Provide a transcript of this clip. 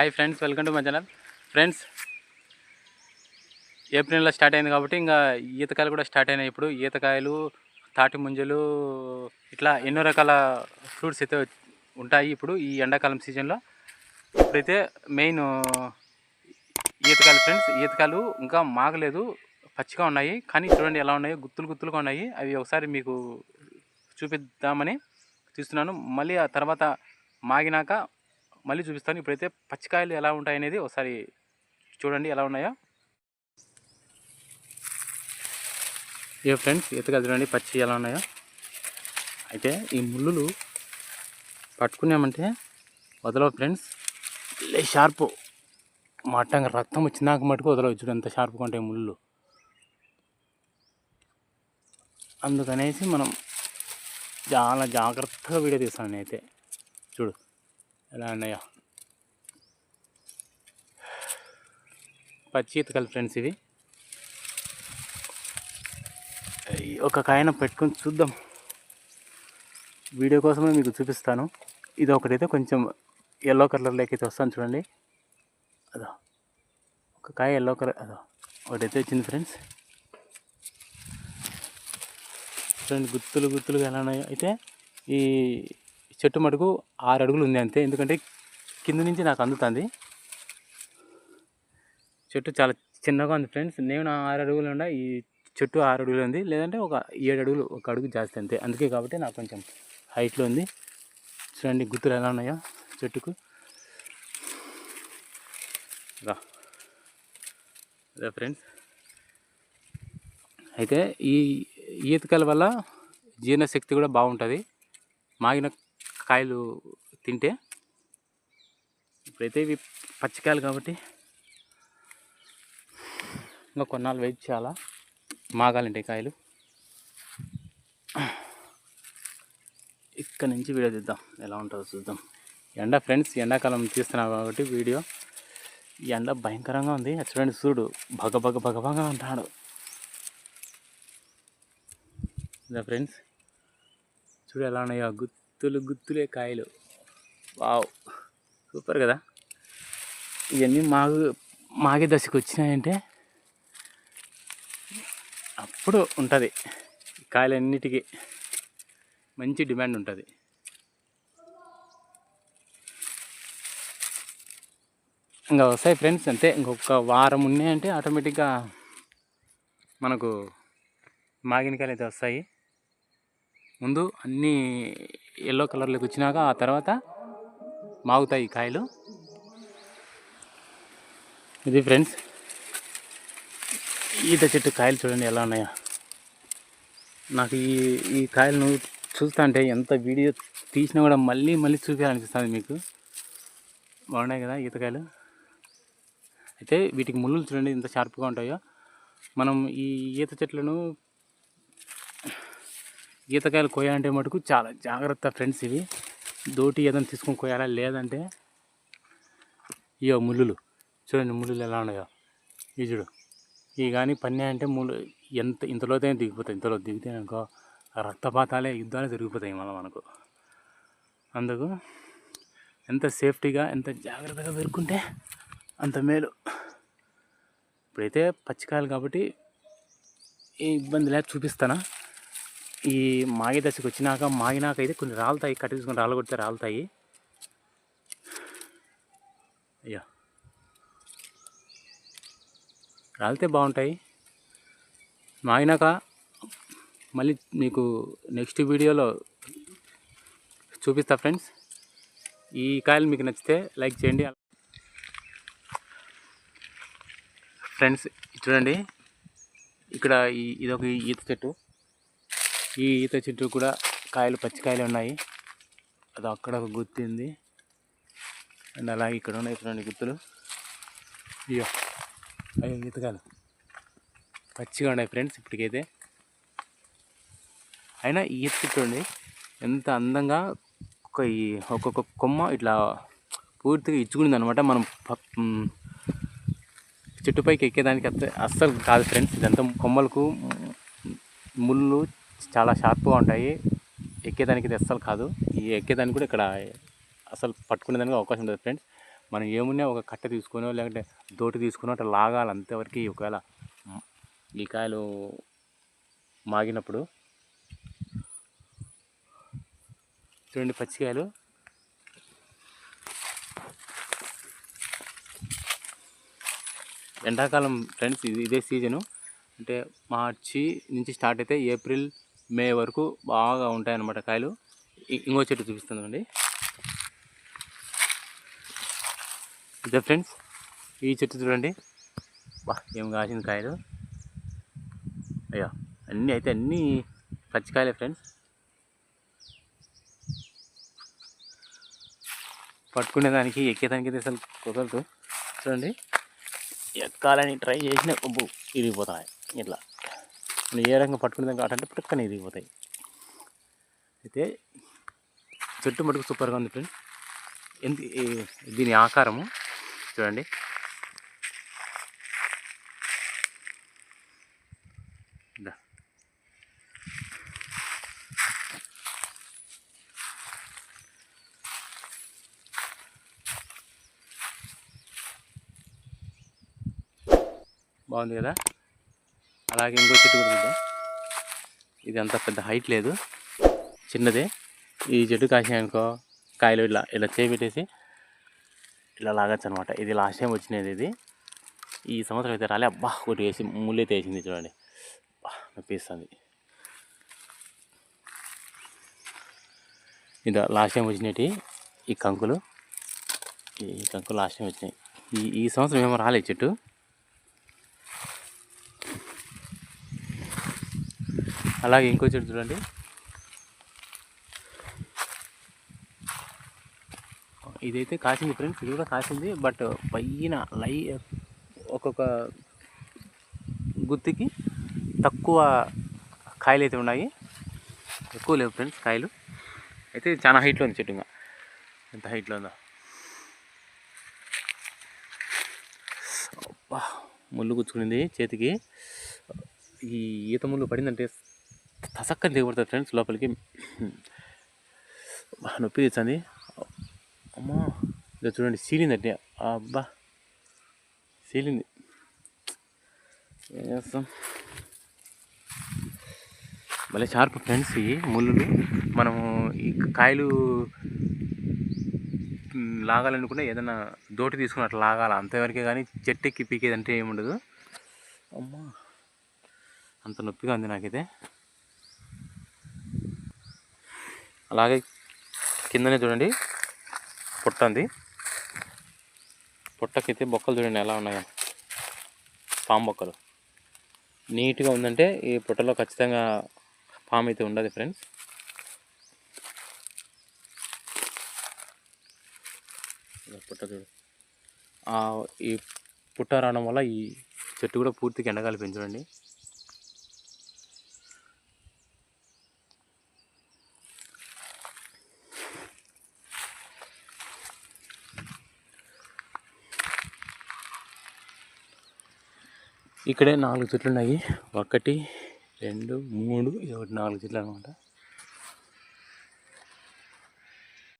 Hi friends welcome to my channel friends ఏప్రిల్లో start అయింది కాబట్టి ఇంకా ఈతకాయలు కూడా స్టార్ట్ అయినాయి ఇప్పుడు. ఈతకాయలు తాటి ముంజలు ఇట్లా ఎన్నో రకాల ఫ్రూట్స్ అయితే ఉంటాయి ఇప్పుడు ఈ ఎండాకాలం సీజన్లో ఇప్పుడైతే మెయిన్ ఈతకాయలు ఫ్రెండ్స్ ఈతకాయలు ఇంకా మాగలేదు పచ్చిగా ఉన్నాయి. కానీ చూడండి ఎలా ఉన్నాయి గుత్తులు గుత్తులుగా ఉన్నాయి. అవి ఒకసారి మీకు చూపిద్దామని చూస్తున్నాను. మళ్ళీ ఆ తర్వాత మాగినాక మళ్ళీ చూపిస్తాను. ఇప్పుడైతే పచ్చికాయలు ఎలా ఉంటాయనేది ఒకసారి చూడండి ఎలా ఉన్నాయో. ఏ ఫ్రెండ్స్ ఈతకాయలు చూడండి పచ్చి ఎలా ఉన్నాయో. అయితే ఈ ముళ్ళులు పట్టుకున్నామంటే వదలవు ఫ్రెండ్స్. లే షార్పు. మట్టంగా రక్తం వచ్చినాక మటుకు వదలవు. చూడు ఎంత షార్ప్గా ఉంటాయి ముళ్ళు అందుకనేసి మనం చాలా జాగ్రత్తగా వీడియో తీస్తాను నేనైతే. చూడు. ఎలా ఉన్నాయో. పచ్చి ఫ్రెండ్స్ ఇవి. ఒక కాయన పెట్టుకొని చూద్దాం. వీడియో కోసమే మీకు చూపిస్తాను. ఇది ఒకటైతే కొంచెం ఎల్లో కలర్లోకి అయితే వస్తాను చూడండి. అదో. ఒక కాయ ఎల్లో కలర్ అదో. ఒకటైతే వచ్చింది ఫ్రెండ్స్. చూడండి గుత్తులు గుత్తులుగా ఎలా ఉన్నాయో. అయితే ఈ చెట్టు మటుకు ఆరు అడుగులు ఉంది అంతే. ఎందుకంటే కింద నుంచి నాకు అందుతుంది. చెట్టు చాలా చిన్నగా ఉంది ఫ్రెండ్స్. నేను ఆరు అడుగులు ఉండ ఈ చెట్టు ఆరు అడుగులు ఉంది. లేదంటే ఒక ఏడు అడుగులు ఒక అడుగు జాస్తి అంతే. అందుకే కాబట్టి నాకు కొంచెం హైట్లో ఉంది. చూడండి గుత్తులు ఎలా ఉన్నాయో చెట్టుకు. రా. అదే ఫ్రెండ్స్. అయితే ఈ ఈతకాయల వల్ల జీర్ణశక్తి కూడా బాగుంటుంది. మాగిన కాయలు తింటే ఇప్పుడైతే ఇవి పచ్చికాయలు కాబట్టి ఇంకా కొన్నాళ్ళు వెయిట్ చేయాలా? మాగాలంటే కాయలు. ఇక్కడ నుంచి వీడియో తీద్దాం. ఎలా ఉంటుందో చూద్దాం. ఎండ ఫ్రెండ్స్ ఎండాకాలం తీస్తున్నాం కాబట్టి వీడియో. ఈ ఎండ భయంకరంగా ఉంది. చూడండి సూర్యుడు భగ భగ భగ భగ అంటాడు. ఇదా ఫ్రెండ్స్ చూడు ఎలా ఉన్నాయో గుత్తులు గుత్తులే కాయలు. వావ్. సూపర్ కదా? ఇవన్నీ మాగు మాగే దశకు వచ్చినాయంటే అప్పుడు ఉంటుంది. కాయలన్నిటికీ మంచి డిమాండ్ ఉంటుంది. ఇంకా వస్తాయి ఫ్రెండ్స్ అంతే. ఇంకొక వారం ఉన్నాయంటే ఆటోమేటిక్గా మనకు మాగినకాయలు అయితే వస్తాయి. ముందు అన్నీ ఎల్లో కలర్లోకి వచ్చినాక ఆ తర్వాత మాగుతాయి కాయలు. ఇది ఫ్రెండ్స్ ఈత చెట్టు కాయలు చూడండి ఎలా ఉన్నాయో. నాకు ఈ ఈ కాయలను చూస్తా అంటే ఎంత వీడియో తీసినా కూడా మళ్ళీ మళ్ళీ చూపించాలనిపిస్తుంది మీకు. బాగున్నాయి కదా ఈతకాయలు అయితే వీటికి ముళ్ళు చూడండి ఎంత షార్ప్గా ఉంటాయో. మనం ఈ ఈత చెట్లను ఈతకాయలు కోయాలంటే మటుకు చాలా జాగ్రత్త ఫ్రెండ్స్ ఇవి. దోటి ఏదైనా తీసుకొని కోయాలా? లేదంటే ఇయో ముళ్ళులు. చూడండి ముళ్ళులు ఎలా ఉన్నాయో. ఇవి చూడు. ఇవి కానీ పన్నే అంటే ముళ్ళు ఎంత ఇంతలోతైనా దిగిపోతాయి. ఇంతలో దిగితే అనుకో రక్తపాతాలే యుద్ధాలు జరిగిపోతాయి మళ్ళీ మనకు. అందుకు ఎంత సేఫ్టీగా ఎంత జాగ్రత్తగా పెరుకుంటే అంత మేలు. ఇప్పుడైతే పచ్చికాయలు కాబట్టి ఏ ఇబ్బంది లేదు చూపిస్తానా? ఈ మాగే దశకు వచ్చినాక మాగినాక అయితే కొన్ని రాలుతాయి. కట్టి తీసుకొని రాళ్ళు కొడితే రాలుతాయి. అయ్యా. రాలితే బాగుంటాయి. మాగినాక మళ్ళీ మీకు నెక్స్ట్ వీడియోలో చూపిస్తా ఫ్రెండ్స్. ఈ కాయలు మీకు నచ్చితే లైక్ చేయండి. ఫ్రెండ్స్ చూడండి. ఇక్కడ ఈ ఇదొక ఈత చెట్టు. ఈ ఈత చెట్టు కూడా కాయలు పచ్చికాయలు ఉన్నాయి. అది అక్కడ ఒక గుత్తి ఉంది అండ్ అలాగే ఇక్కడ ఉన్నాయి చూడండి గుర్తులు. అయ్యో అయ్యో ఈతకాయలు పచ్చిగా ఉన్నాయి ఫ్రెండ్స్ ఇప్పటికైతే. అయినా ఈత చెట్టు ఉంది ఎంత అందంగా ఒక ఈ ఒక్కొక్క కొమ్మ ఇట్లా పూర్తిగా ఇచ్చుకుంది అనమాట మనం ప- చెట్టుపైకి ఎక్కేదానికి అస్సలు కాదు ఫ్రెండ్స్. ఇదంతా కొమ్మలకు ముళ్ళు చాలా షార్ప్గా ఉంటాయి. ఎక్కేదానికి ఇది అస్సలు కాదు. ఈ ఎక్కేదానికి కూడా ఇక్కడ అసలు పట్టుకునేదానికి అవకాశం ఉంటుంది ఫ్రెండ్స్. మనం ఏమున్నా ఒక కట్ట తీసుకునో లేకుంటే దోటి తీసుకునో అట్లా లాగాలి అంతవరకు ఒకవేళ ఈ కాయలు మాగినప్పుడు. చూడండి పచ్చికాయలు ఎండాకాలం ఫ్రెండ్స్ ఇది ఇదే సీజను. అంటే మార్చి నుంచి స్టార్ట్ అయితే ఏప్రిల్ మే వరకు బాగా ఉంటాయన్నమాట కాయలు. ఇంకో చెట్టు చూపిస్తుందండి. ఇదే ఫ్రెండ్స్ ఈ చెట్టు చూడండి. బా ఏం కాసింది కాయలు. అయ్యా అన్నీ అయితే అన్నీ పచ్చికాయలే ఫ్రెండ్స్. పట్టుకునేదానికి ఎక్కేదానికి అయితే అసలు కుదరదు. చూడండి ఎక్కాలని ట్రై చేసిన ఇరిగిపోతున్నాయి. ఇట్లా. మనం ఏ రకంగా పట్టుకునే పట్టుకునేదానికి అంటే పక్కన ఇరిగిపోతాయి. అయితే చెట్టు మటుకు సూపర్గా ఉంది ఫ్రెండ్ ఎందు దీని ఆకారము చూడండి. బాగుంది కదా? అలాగే ఇంకో చెట్టు కూడా చూద్దాం. ఇది అంత పెద్ద హైట్ లేదు. చిన్నదే. ఈ చెట్టు కాసినాయనుకో కాయలు ఇలా ఇలా చేపెట్టేసి ఇలా లాగచ్చు అనమాట ఇది లాస్ట్ టైం వచ్చినది ఇది. ఈ సంవత్సరం అయితే రాలే. అబ్బా ఒకటి వేసి ముళ్ళు అయితే వేసింది చూడండి నొప్పిస్తుంది. ఇది లాస్ట్ టైం వచ్చినవి ఈ కంకులు. ఈ కంకులు లాస్ట్ టైం వచ్చినాయి ఈ ఈ సంవత్సరం ఏమో రాలే చెట్టు. అలాగే ఇంకో చెట్టు చూడండి. ఇదైతే కాసింది ఫ్రెండ్స్ ఇది కూడా కాసింది బట్ పైన లై ఒక్కొక్క గుత్తికి తక్కువ కాయలు అయితే ఉన్నాయి. ఎక్కువ లేవు ఫ్రెండ్స్ కాయలు. అయితే చాలా హైట్లో ఉంది చెట్టు ఇంకా. ఎంత హైట్లో ఉందో. ముళ్ళు గుచ్చుకునింది చేతికి. ఈ ఈత ముళ్ళు పడిందంటే తసక్కని దిగబడుతుంది ఫ్రెండ్స్ లోపలికి. నొప్పి తెచ్చింది. అమ్మా ఇదో చూడండి సీలిందంటే అబ్బా సీలింది. ఏం చేస్తాం? భలే షార్ప్ ఫ్రెండ్స్ ఈ ముళ్ళు మనము ఈ కాయలు లాగాలనుకున్నా లాగాలనుకుంటే ఏదైనా దోటి తీసుకుని అట్లా లాగాల. అంతవరకే కానీ చెట్టు ఎక్కి పీకేది అంటే ఏముండదు. అమ్మా. అంత నొప్పిగా ఉంది నాకైతే. అలాగే కిందనే చూడండి పొట్ట ఉంది పుట్టకైతే బొక్కలు చూడండి ఎలా ఉన్నాయో. పాము బొక్కలు. నీట్గా ఉందంటే ఈ పుట్టలో ఖచ్చితంగా పాము అయితే ఉండదు ఫ్రెండ్స్. పుట్ట చూడు. ఈ పుట్ట రావడం వల్ల ఈ చెట్టు కూడా పూర్తిగా ఎండగాలి పెంచడండి ఇక్కడే నాలుగు చెట్లు ఉన్నాయి. ఒకటి రెండు మూడు ఇది ఒకటి నాలుగు చెట్లు అనమాట.